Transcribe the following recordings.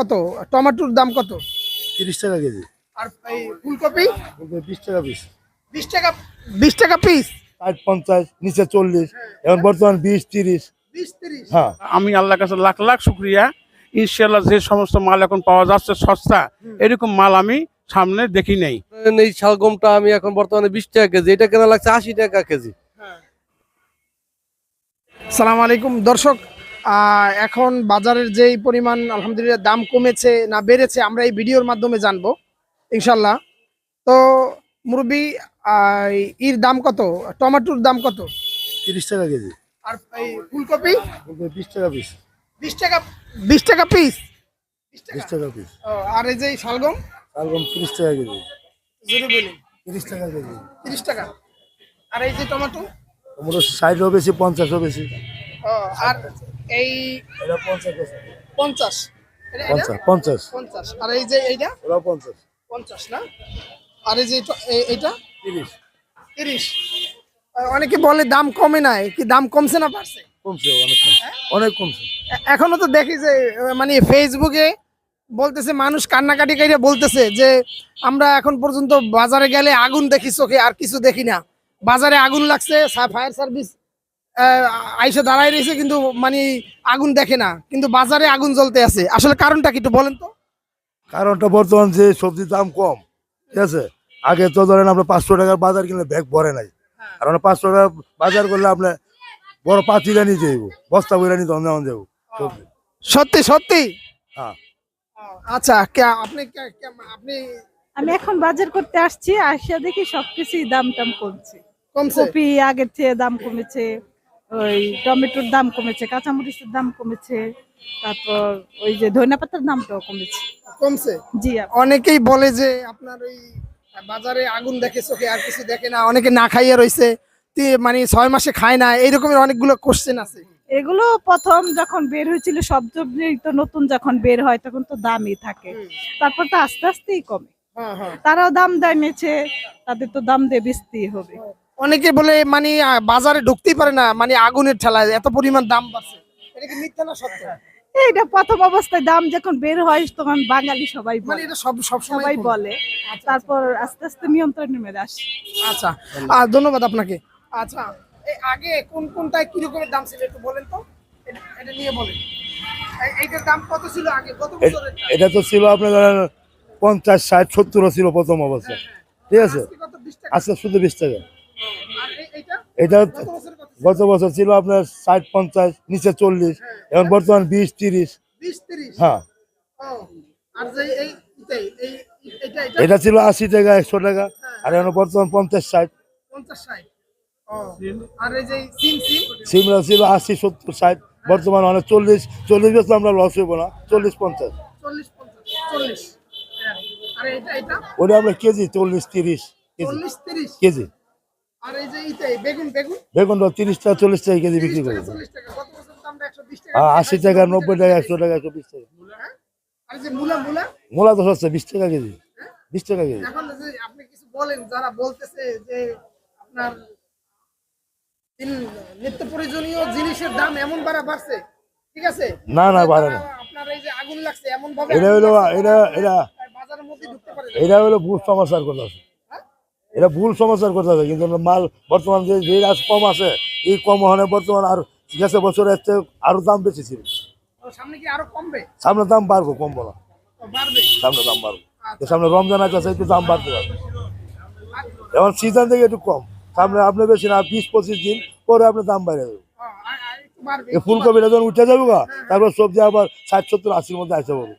কত? টমেটোর দাম কত? তিরিশ টাকা কেজি। আর এই ফুলকপি? বিশ টাকা পিস বিশ টাকা বিশ টাকা পিস ষাট পঞ্চাশ নিচে চল্লিশ এখন বর্তমান বিশ তিরিশ। হ্যাঁ। আমি আল্লাহর কাছে লাখ লাখ শুক্রিয়া। ইনশাল্লাহ যে সমস্ত মাল এখন পাওয়া যাচ্ছে সস্তা এরকম মাল আমি সামনে দেখি নাই। এই শালগমটা আমি এখন বর্তমানে বিশ টাকা কেজি এটা কেনা লাগছে আশি টাকা কেজি। সালাম আলাইকুম দর্শক। এখন বাজারের যেই পরিমাণ আলহামদুলিল্লাহ দাম কমেছে না বেড়েছে আমরা এই ভিডিওর মাধ্যমে জানব ইনশাল্লাহ তো মুরব্বী ইর দাম কত? টমেটোর দাম কত? তিরিশ টাকা কেজি। আর এই ফুলকপি? বিশ টাকা পিস বিশ টাকা বিশ টাকা পিস বিশ টাকা। পিস আর এই যে শালগম? শালগম তিরিশ টাকা কেজি। জোরে তিরিশ টাকা কেজি। তিরিশ টাকা। আর এই যে টমেটো? টমেটো ষাটও বেশি পঞ্চাশও বেশি। আর এই এটা পঞ্চাশ বেশি। পঞ্চাশ। এটা- এটা? পঞ্চাশ। পঞ্চাশ। পঞ্চাশ আর এই যে এইটা? ওরা পঞ্চাশ। পঞ্চাশ না? আর এই যে এটা- এ- এইটা? তিরিশ। তিরিশ। আহ, অনেকে বলে দাম কমে নাই কি দাম কমছে না বাড়ছে? কমছে অনেক অনেক কমছে। এখনও তো দেখি যে মানে ফেসবুকে বলতেছে মানুষ কান্নাকাটি করে বলতেছে যে আমরা এখন পর্যন্ত বাজারে গেলে আগুন দেখি চোখে আর কিছু দেখি না। বাজারে আগুন লাগছে ফায়ার সার্ভিস আইসে দাঁড়াই রয়েছে কিন্তু মানে আগুন দেখে না কিন্তু বাজারে আগুন জ্বলতে আছে। আসলে কারণটা কি একটু বলেন তো। কারণটা বর্তমান যে সবজির দাম কম ঠিক আছে? আগে তো ধরেন আমরা পাঁচশো টাকার বাজার কিনলে ব্যাগ ভরে নাই। আর আমরা পাঁচশো টাকা বাজার করলে আপনার বড় পাঁচিলা নিয়ে যাইব বস্তা বইরা নিয়ে তখন যেমন যাব সবজি। সত্যি সত্যি? হ্যাঁ। আচ্ছা কে- আপনি আপনি আমি এখন বাজার করতে আসছি আসিয়া দেখি সবকিছুই দাম টাম কমছে। কমছে? কপি আগের চেয়ে দাম কমেছে। ওই টমেটোর দাম কমেছে কাঁচামরিচের দাম কমেছে তারপর ওই যে ধনিয়া পাতার দামটাও কমেছে। কমছে? জি অনেকেই বলে যে আপনার ওই বাজারে আগুন দেখে চোখে আর কিছু দেখে না অনেকে না খাইয়ে রয়েছে মানে ছয় মাসে খায় না এইরকমের অনেকগুলো কোশ্চেন আছে। এগুলো প্রথম যখন বের হয়েছিল সব সবজি তো নতুন যখন বের হয় তখন তো দামই থাকে। তারপর তো আস্তে আস্তেই কমে। হ্যাঁ হ্যাঁ। তারাও দাম দেয় নিচ্ছে তাদের তো দাম দিয়ে বেচতেই হবে। অনেকে বলে মানে বাজারে ঢুকতেই পারে না মানে আগুনের ঠেলায় এত পরিমাণ দাম বাড়ছে। এটা কি মিথ্যা না সত্য? এইটা প্রথম অবস্থায় দাম যখন বের হয় তখন বাঙালি সবাই মানে এটা সব সব সবাই বলে। তারপর আস্তে আস্তে নিয়ন্ত্রণ মেরে আসে আচ্ছা। আর ধন্যবাদ আপনাকে। আচ্ছা এই আগে কোন কোনটায় কি রকমের দাম ছিল একটু বলেন তো? এটা এটা নিয়ে বলেন। এই- এইটার দাম কত ছিল আগে? কত বছরের এটা তো ছিল আপনার পঞ্চাশ ষাট সত্তর ছিল প্রথম অবস্থা ঠিক আছে? আজকে কত? 20 টাকা। আজকে শুধু বিশ টাকা। এটা কত ছিল? গত বছর ছিল আপনার ষাট পঞ্চাশ নিচে চল্লিশ এখন বর্তমান বিশ তিরিশ। 20 30 হ্যাঁ। এটা এটা? এটা ছিল আশি টাকা একশো টাকা আর এখন বর্তমান পঞ্চাশ ষাট। 50 60 ও আর এই যে সিম সিম? সিমরা ছিল আশি সত্তর ষাট বর্তমান অনেক চল্লিশ চল্লিশ বেশি আমরা লস হইব না চল্লিশ পঞ্চাশ। 40 50 40 হ্যাঁ। আর এটা এটা? ওটা আমরা কেজি চল্লিশ তিরিশ কেজি। কেজি। আর এই যে এটাই বেগুন বেগুন? বেগুন তিরিশ টাকা চল্লিশ টাকা কেজি বিক্রি টাকা করি 40 টাকা গত বছর দামটা? 120 টাকা। আর আশি টাকা নব্বই টাকা একশো টাকা একশো বিশ টাকা। হ্যাঁ? মূলা তো সস্তা বিশ টাকা কেজি। বিশ টাকা কেজি। আপনি কিছু বলেন যারা বলতেছে যে আপনার নিত্য প্রয়োজনীয় জিনিসের দাম এমন বাড়া বাড়ছে ঠিক আছে? না, না, বাড়ে না। আপনার এই যে আগুন লাগছে এমন ভাবে এটা হলো লাগছে, এটা এটা বাজারের মধ্যে ঢুকতে পারে এটা হলো কথা। আছে এটা ভুল সমাচার কথা আছে কিন্তু মাল বর্তমান যে যে আজ কম আছে এই কম হলে বর্তমান আর গেছে বছর এসছে আরও দাম বেশি ছিল। সামনে দাম বাড়বো তো বাড়বে? সামনে দাম বাড়বো। সামনে রমজান আছে একটু দাম বাড়তে পারবে। এখন সিজন থেকে একটু কম। সামনে আপনি বেশি না বিশ পঁচিশ দিন পরে আপনার দাম বাড়বে। এই ফুলকপিটা যখন উঠে যাবে গা তারপর সবজি আবার ষাট সত্তর আশির মধ্যে আসে বলব।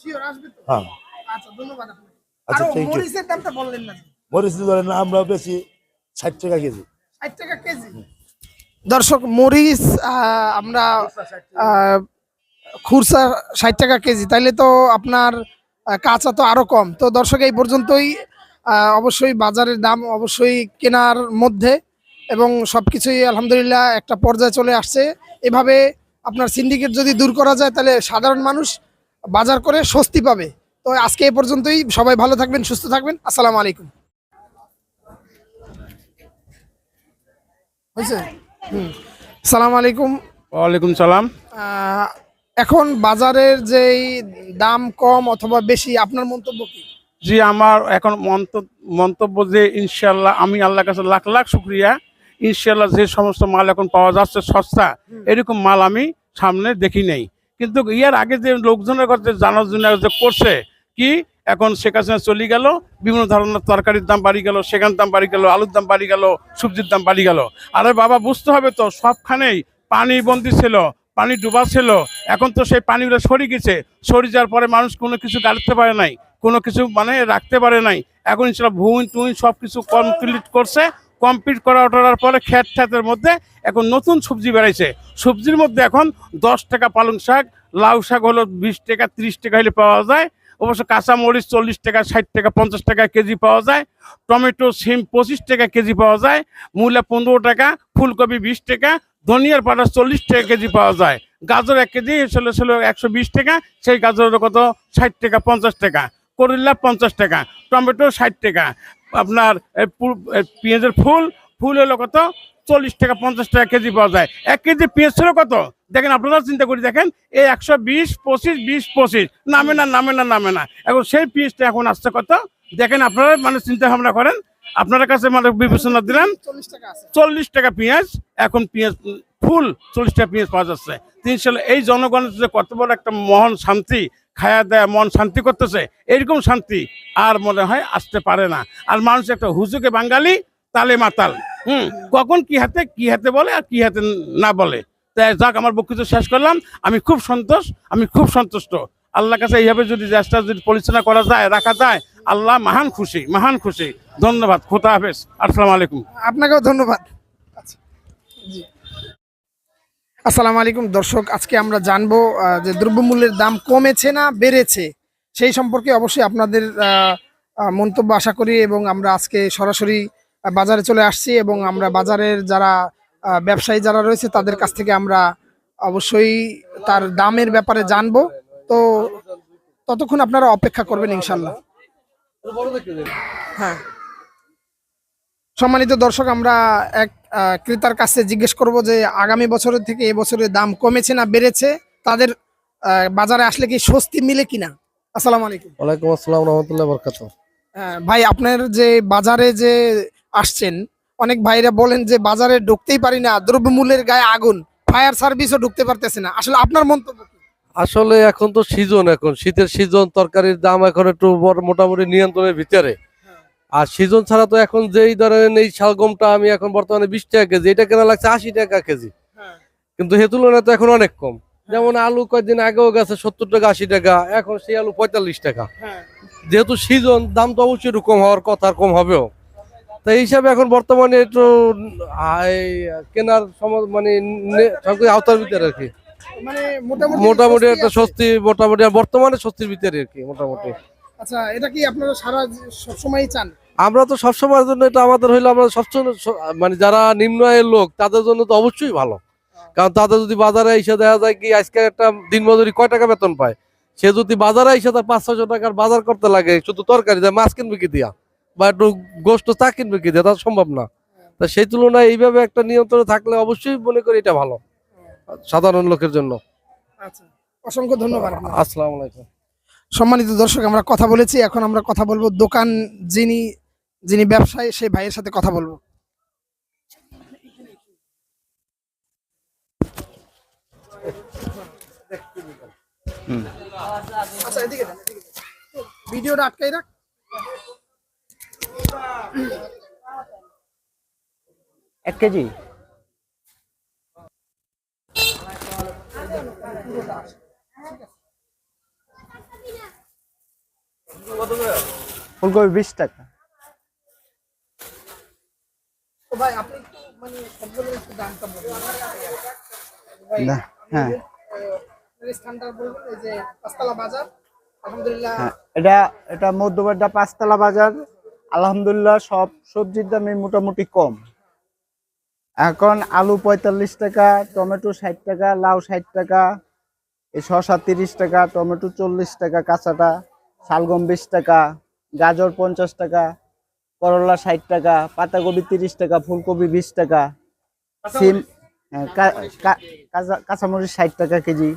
শিওর আসবে তো? হ্যাঁ। আচ্ছা ধন্যবাদ আপনাকে। মরিচ ধরেন আমরা বেশি ষাট টাকা কেজি। ষাট টাকা কেজি? দর্শক মরিচ আমরা খুরসা ষাট টাকা। কেজি। তাইলে তো আপনার কাঁচা তো আরও কম। তো দর্শক এই পর্যন্তই অবশ্যই বাজারের দাম অবশ্যই কেনার মধ্যে এবং সবকিছুই আলহামদুলিল্লাহ একটা পর্যায়ে চলে আসছে। এভাবে আপনার সিন্ডিকেট যদি দূর করা যায় তাহলে সাধারণ মানুষ বাজার করে স্বস্তি পাবে। তো আজকে এই পর্যন্তই। সবাই ভালো থাকবেন সুস্থ থাকবেন। আসসালামু আলাইকুম। হয়েছে হুম। সালাম আলাইকুম। ওয়ালাইকুম সালাম। এখন বাজারের যেই দাম কম অথবা বেশি আপনার মন্তব্য কি? জি আমার এখন মন্ত- মন্তব্য যে ইনশাল্লাহ আমি আল্লাহর কাছে লাখ লাখ শুক্রিয়া। ইনশাল্লাহ যে সমস্ত মাল এখন পাওয়া যাচ্ছে সস্তা এরকম মাল আমি সামনে দেখি নাই। কিন্তু ইয়ার আগে যে লোকজনের কাছে জানার জন্য যে করছে কি এখন শেখ হাসিনা চলে গেল, বিভিন্ন ধরনের তরকারির দাম বাড়ি গেল, সেখান দাম বাড়ি গেল, আলুর দাম বাড়ি গেল, সবজির দাম বাড়ি গেল। আরে বাবা, বুঝতে হবে তো, সবখানেই পানি বন্দি ছিল, পানি ডুবা ছিল। এখন তো সেই পানিগুলো সরে গেছে। সরে যাওয়ার পরে মানুষ কোনো কিছু গাড়তে পারে নাই, কোনো কিছু মানে রাখতে পারে নাই। এখন ইনশাল্লাহ ভুইন টুইন সব কিছু কমপ্লিট করছে। কমপ্লিট করা ওঠার পরে খেত ঠেতের মধ্যে এখন নতুন সবজি বেড়াইছে। সবজির মধ্যে এখন দশ টাকা পালং শাক, লাউ শাক হলো বিশ টাকা, ত্রিশ টাকা হলে পাওয়া যায়। অবশ্য কাঁচা মরিচ চল্লিশ টাকা, ষাট টাকা, পঞ্চাশ টাকা কেজি পাওয়া যায়। টমেটো সিম পঁচিশ টাকা কেজি পাওয়া যায়। মূলা পনেরো টাকা, ফুলকপি বিশ টাকা, ধনিয়ার পাতা চল্লিশ টাকা কেজি পাওয়া যায়। গাজর এক কেজি ছিল ছিল একশো বিশ টাকা, সেই গাজরের কত? ষাট টাকা, পঞ্চাশ টাকা। করল্লা পঞ্চাশ টাকা, টমেটো ষাট টাকা। আপনার পেঁয়াজের ফুল ফুল হলো কত? চল্লিশ টাকা পঞ্চাশ টাকা কেজি পাওয়া যায়। এক কেজি পেঁয়াজ ছিল কত? দেখেন আপনারা চিন্তা করে দেখেন এই একশো বিশ পঁচিশ বিশ পঁচিশ। নামে না নামে না নামে না। এখন সেই পেঁয়াজটা এখন আসছে কত? দেখেন আপনারা মানে চিন্তা ভাবনা করেন। আপনার কাছে মানে বিবেচনা দিলেন চল্লিশ টাকা চল্লিশ টাকা পেঁয়াজ এখন পেঁয়াজ ফুল চল্লিশ টাকা পেঁয়াজ পাওয়া যাচ্ছে। তিন সালে এই জনগণের যে কত বড় একটা মহান শান্তি খায়া দেয়া মন শান্তি করতেছে এরকম শান্তি আর মনে হয় আসতে পারে না। আর মানুষ একটা হুজুকে বাঙালি তালে মাতাল। হুম, কখন কি হাতে কি হাতে বলে আর কি হাতে না বলে। তাই যাক আমার বক্তৃতা শেষ করলাম। আমি খুব সন্তোষ, আমি খুব সন্তুষ্ট। আল্লাহর কাছে এইভাবে যদি দেশটা যদি পরিচালনা করা যায়, রাখা যায়, আল্লাহ মহান খুশি মহান খুশি। ধন্যবাদ, খোদা হাফেজ। আসসালামু আলাইকুম। আপনাকেও ধন্যবাদ। আচ্ছা আসসালামু আলাইকুম। দর্শক, আজকে আমরা জানব যে দ্রব্যমূল্যের দাম কমেছে না বেড়েছে, সেই সম্পর্কে অবশ্যই আপনাদের মন্তব্য আশা করি এবং আমরা আজকে সরাসরি বাজারে চলে আসছি এবং আমরা বাজারের যারা ব্যবসায়ী যারা রয়েছে তাদের কাছ থেকে আমরা অবশ্যই তার দামের ব্যাপারে জানব। তো ততক্ষণ আপনারা অপেক্ষা করবেন ইনশাল্লাহ। হ্যাঁ। সম্মানিত দর্শক আমরা এক ক্রেতার কাছে জিজ্ঞেস করব যে আগামী বছরের থেকে এবছরের দাম কমেছে না বেড়েছে? তাদের বাজারে আসলে কি স্বস্তি মিলে কিনা? আসসালামু আলাইকুম। ওয়ালাইকুম আসসালাম রহমতুল্লাহ বরকাত আহ, ভাই আপনার যে বাজারে যে আসছেন। অনেক ভাইরা বলেন যে বাজারে ঢুকতেই পারি না দ্রব্যমূল্যের গায়ে আগুন ফায়ার সার্ভিসও ঢুকতে পারতেছে না। আসলে আপনার মন্তব্য? আসলে এখন তো সিজন এখন শীতের সিজন তরকারির দাম এখন একটু মোটামুটি নিয়ন্ত্রণের ভিতরে। আর সিজন ছাড়া তো এখন যেই ধরেন এই শালগমটা আমি এখন বর্তমানে বিশ টাকা কেজি এটা কেনা লাগছে আশি টাকা কেজি। কিন্তু সে তুলনায় তো এখন অনেক কম। যেমন আলু কয়েকদিন আগেও গেছে সত্তর টাকা আশি টাকা এখন সেই আলু পঁয়তাল্লিশ টাকা। যেহেতু সিজন দাম তো অবশ্যই কম হওয়ার কথা কম হবেও। তাই এই হিসাবে এখন বর্তমানে একটু কেনার মানে সবকিছু আওতার ভিতরে আর কি। মানে মোটামুটি মোটামুটি একটা স্বস্তি মোটামুটি বর্তমানে স্বস্তির ভিতরে আর কি মোটামুটি। আচ্ছা এটা কি আপনারা সারা সবসময় চান? আমরা তো সবসময়ের জন্য এটা আমাদের হইলে আমরা সবসময় মানে যারা নিম্ন আয়ের লোক তাদের জন্য তো অবশ্যই ভালো। কারণ তাদের যদি বাজারে এসে দেখা যায় কি আজকে একটা দিন মজুরি কয় টাকা বেতন পায়? সে যদি বাজারে এসে তার পাঁচ ছশো টাকার বাজার করতে লাগে শুধু তরকারি দেয় মাছ কিনবে কি দিয়া? বা একটু গোষ্ঠ চা কিনবে কি দিয়া তা সম্ভব না। তা সেই তুলনায় এইভাবে একটা নিয়ন্ত্রণে থাকলে অবশ্যই মনে করি এটা ভালো সাধারণ লোকের জন্য। আচ্ছা অসংখ্য ধন্যবাদ। আসসালামু আলাইকুম। সম্মানিত দর্শক আমরা কথা বলেছি এখন আমরা কথা বলব দোকান যিনি যিনি ব্যবসায়ী সেই ভাইয়ের সাথে কথা বলব। আচ্ছা, এদিকে। ভিডিওটা আটকাই রাখ। এক কেজি? ফুলকপি বিশ টাকা। ভাই আপনি মানে সবগুলোর একটু দামটা বলুন না, হ্যাঁ। হ্যাঁ এটা এটা মধ্যবাড্ডা পাঁচতলা বাজার। আলহামদুলিল্লাহ সব সবজির দামই মোটামুটি কম। এখন আলু পঁয়তাল্লিশ টাকা টমেটো ষাট টাকা লাউ ষাট টাকা এই শসা তিরিশ টাকা টমেটো চল্লিশ টাকা কাঁচাটা শালগম বিশ টাকা গাজর পঞ্চাশ টাকা করলা ষাট টাকা পাতাকপি তিরিশ টাকা ফুলকপি বিশ টাকা সিম হ্যাঁ, কাঁচামরিচ ষাট টাকা কেজি।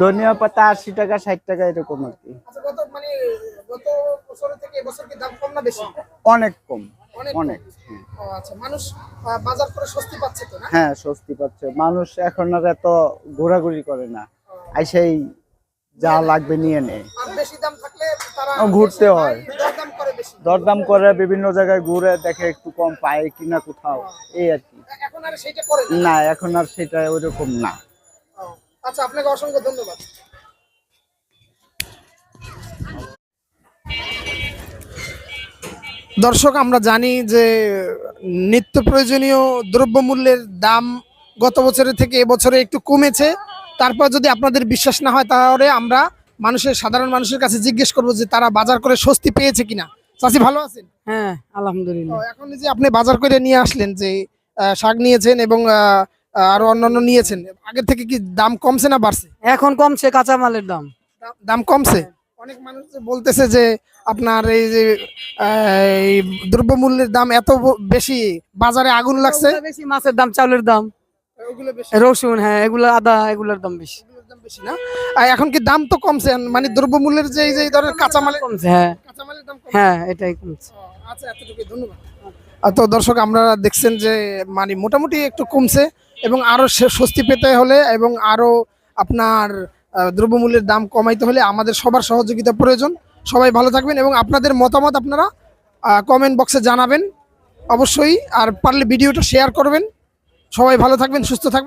ধনিয়া পাতা আশি টাকা ষাট টাকা এরকম আর কি। আচ্ছা গত থেকে এবছর কি দাম কম না বেশি? অনেক কম অনেক। ও আচ্ছা মানুষ বাজার করে স্বস্তি পাচ্ছে তো না? হ্যাঁ স্বস্তি পাচ্ছে। মানুষ এখন আর এত ঘোরাঘুরি করে না। আইসেই যা লাগবে নিয়ে নেয় বেশি দাম থাকলে তারা ঘুরতে হয়। দরদাম করে বিভিন্ন জায়গায় ঘুরে দেখে একটু কম পায় কিনা কোথাও এই আর কি। না? এখন আর সেটা ওইরকম না। আচ্ছা আপনাকে অসংখ্য ধন্যবাদ। দর্শক আমরা জানি যে নিত্য প্রয়োজনীয় দ্রব্যমূল্যের দাম গত বছরের থেকে এবছরে একটু কমেছে। তারপর যদি আপনাদের বিশ্বাস না হয় তাহলে আমরা মানুষের সাধারণ মানুষের কাছে জিজ্ঞেস করব যে তারা বাজার করে স্বস্তি পেয়েছে কিনা। চাষি ভালো আছেন? হ্যাঁ আলহামদুলিল্লাহ। এখন যে আপনি বাজার করে নিয়ে আসলেন যে শাক নিয়েছেন এবং আরও অন্যান্য নিয়েছেন আগের থেকে কি দাম কমছে না বাড়ছে? এখন কমছে কাঁচামালের দাম। দাম- দাম কমছে অনেক মানুষ বলতেছে যে আপনার এই যে এই দ্রব্যমূল্যের দাম এত বেশি বাজারে আগুন লাগছে? বেশি মাছের দাম চাউলের দাম। রসুন হ্যাঁ এগুলো আদা এগুলোর দাম বেশি। এখন কি দাম তো কমছে? মানে দ্রব্যমূল্যের যে এই যে এই ধরনের কাঁচামালের কমছে হ্যাঁ। কাঁচামালের দাম হ্যাঁ এটাই কমছে। আচ্ছা এতটুকু ধন্যবাদ। তো দর্শক আমরা দেখছেন যে মানে মোটামুটি একটু কমছে এবং আরও সে- স্বস্তি পেতে হলে এবং আরও আপনার দ্রব্যমূল্যের দাম কমাইতে হলে আমাদের সবার সহযোগিতা প্রয়োজন। সবাই ভালো থাকবেন এবং আপনাদের মতামত আপনারা কমেন্ট বক্সে জানাবেন। অবশ্যই, আর পারলে ভিডিওটা শেয়ার করবেন। সবাই ভালো থাকবেন, সুস্থ থাকবেন।